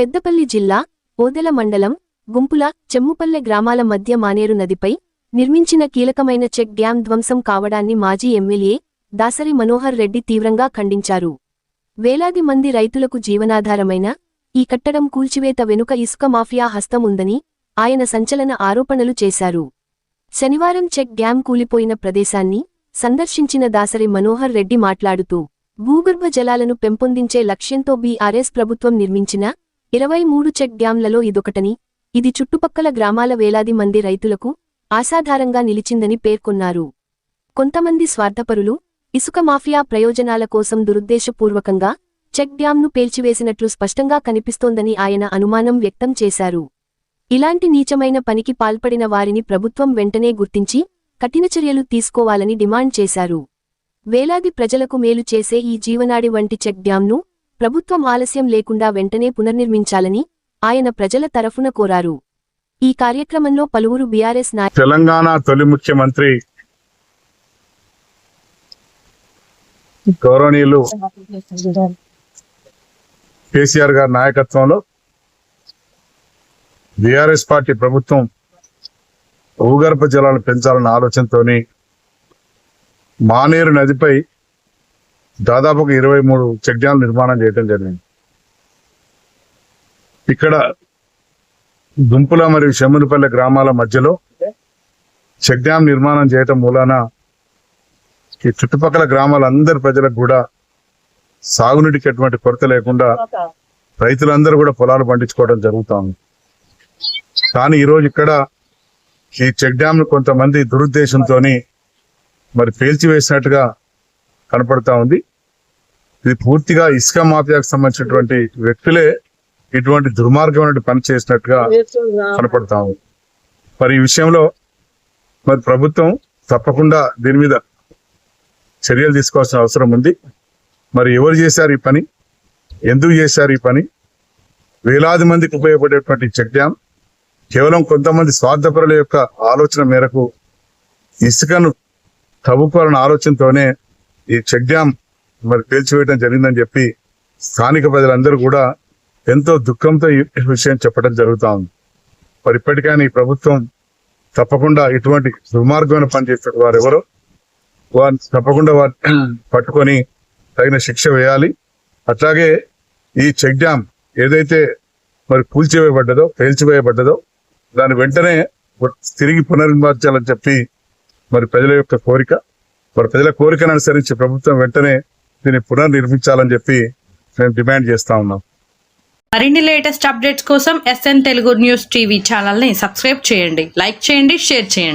పెద్దపల్లి జిల్లా ఓదెల మండలం గుంపుల చెమ్ముపల్లె గ్రామాల మధ్య మానేరు నదిపై నిర్మించిన కీలకమైన చెక్ డ్యాం ధ్వంసం కావడాన్ని మాజీ ఎమ్మెల్యే దాసరి మనోహర్ రెడ్డి తీవ్రంగా ఖండించారు. వేలాది మంది రైతులకు జీవనాధారమైన ఈ కట్టడం కూల్చివేత వెనుక ఇసుక మాఫియా హస్తం ఉందని ఆయన సంచలన ఆరోపణలు చేశారు. శనివారం చెక్ డ్యాం కూలిపోయిన ప్రదేశాన్ని సందర్శించిన దాసరి మనోహర్ రెడ్డి మాట్లాడుతూ భూగర్భ జలాలను పెంపొందించే లక్ష్యంతో బీఆర్ఎస్ ప్రభుత్వం నిర్మించిన ఇరవై మూడు చెక్ డ్యాంలలో ఇదొకటని ఇది చుట్టుపక్కల గ్రామాల వేలాది మంది రైతులకు ఆశాధారంగా నిలిచిందని పేర్కొన్నారు. కొంతమంది స్వార్థపరులు ఇసుక మాఫియా ప్రయోజనాల కోసం దురుద్దేశపూర్వకంగా చెక్ డ్యాంను పేల్చివేసినట్లు స్పష్టంగా కనిపిస్తోందని ఆయన అనుమానం వ్యక్తం చేశారు. ఇలాంటి నీచమైన పనికి పాల్పడిన వారిని ప్రభుత్వం వెంటనే గుర్తించి కఠిన చర్యలు తీసుకోవాలని డిమాండ్ చేశారు. వేలాది ప్రజలకు మేలు చేసే ఈ జీవనాడి వంటి చెక్ డ్యాంను ప్రభుత్వం ఆలస్యం లేకుండా వెంటనే పునర్నిర్మించాలని ఆయన ప్రజల తరఫున కోరారు. ఈ కార్యక్రమంలో పలువురు బీఆర్ఎస్ తెలంగాణ తొలి ముఖ్యమంత్రి గౌరవనీయులు కేసీఆర్ గారి నాయకత్వంలో బీఆర్ఎస్ పార్టీ ప్రభుత్వం భూగర్భ జలాలను పెంచాలన్న ఆలోచనతోని మానేరు నదిపై దాదాపుగా ఇరవై మూడు చెక్ డ్యామ్లు నిర్మాణం చేయడం జరిగింది. ఇక్కడ దుంపుల మరియు షమ్మునిపల్లె గ్రామాల మధ్యలో చెక్ డ్యాం నిర్మాణం చేయటం మూలాన ఈ చుట్టుపక్కల గ్రామాలందరి ప్రజలకు కూడా సాగునీటికి ఎటువంటి కొరత లేకుండా రైతులందరూ కూడా పొలాలు పండించుకోవడం జరుగుతూ ఉంది. కానీ ఈరోజు ఇక్కడ ఈ చెక్ డ్యామ్ను కొంతమంది దురుద్దేశంతో మరి పేల్చివేసినట్టుగా కనపడతా ఉంది. ఇది పూర్తిగా ఇసుక మాఫియాకు సంబంధించినటువంటి వ్యక్తులే ఇటువంటి దుర్మార్గమైన పని చేసినట్టుగా కనపడతాము మరి ఈ విషయంలో మరి ప్రభుత్వం తప్పకుండా దీని మీద చర్యలు తీసుకోవాల్సిన అవసరం ఉంది. మరి ఎవరు చేశారు ఈ పని? ఎందుకు చేశారు ఈ పని? వేలాది మందికి ఉపయోగపడేటువంటి చెక్ డ్యామ్. కేవలం కొంతమంది స్వార్థపరుల యొక్క ఆలోచన మేరకు ఇసుకను తవ్వుకోవాలన్న ఆలోచనతోనే ఈ చెక్ డ్యామ్ మరి పేల్చివేయడం జరిగిందని చెప్పి స్థానిక ప్రజలందరూ కూడా ఎంతో దుఃఖంతో ఈ విషయం చెప్పడం జరుగుతూ ఉంది. మరి ఇప్పటికైనా ఈ ప్రభుత్వం తప్పకుండా ఇటువంటి దుర్మార్గమైన పని వారు ఎవరో వారిని తప్పకుండా వారిని పట్టుకొని తగిన శిక్ష వేయాలి. అట్లాగే ఈ చెక్ డ్యామ్ ఏదైతే మరి కూల్చివేయబడ్డదో పేల్చివేయబడ్డదో దాని వెంటనే తిరిగి పునర్నిర్మించాలని చెప్పి మరి ప్రజల యొక్క కోరిక. మరి ప్రజల కోరికను అనుసరించి ప్రభుత్వం వెంటనే దీన్ని పునర్నిర్మించాలని చెప్పి మేము డిమాండ్ చేస్తా ఉన్నాం. మరిన్ని లేటెస్ట్ అప్డేట్స్ కోసం ఎస్ఎన్ తెలుగు న్యూస్ టీవీ ఛానల్ని సబ్స్క్రైబ్ చేయండి. లైక్ చేయండి షేర్ చేయండి.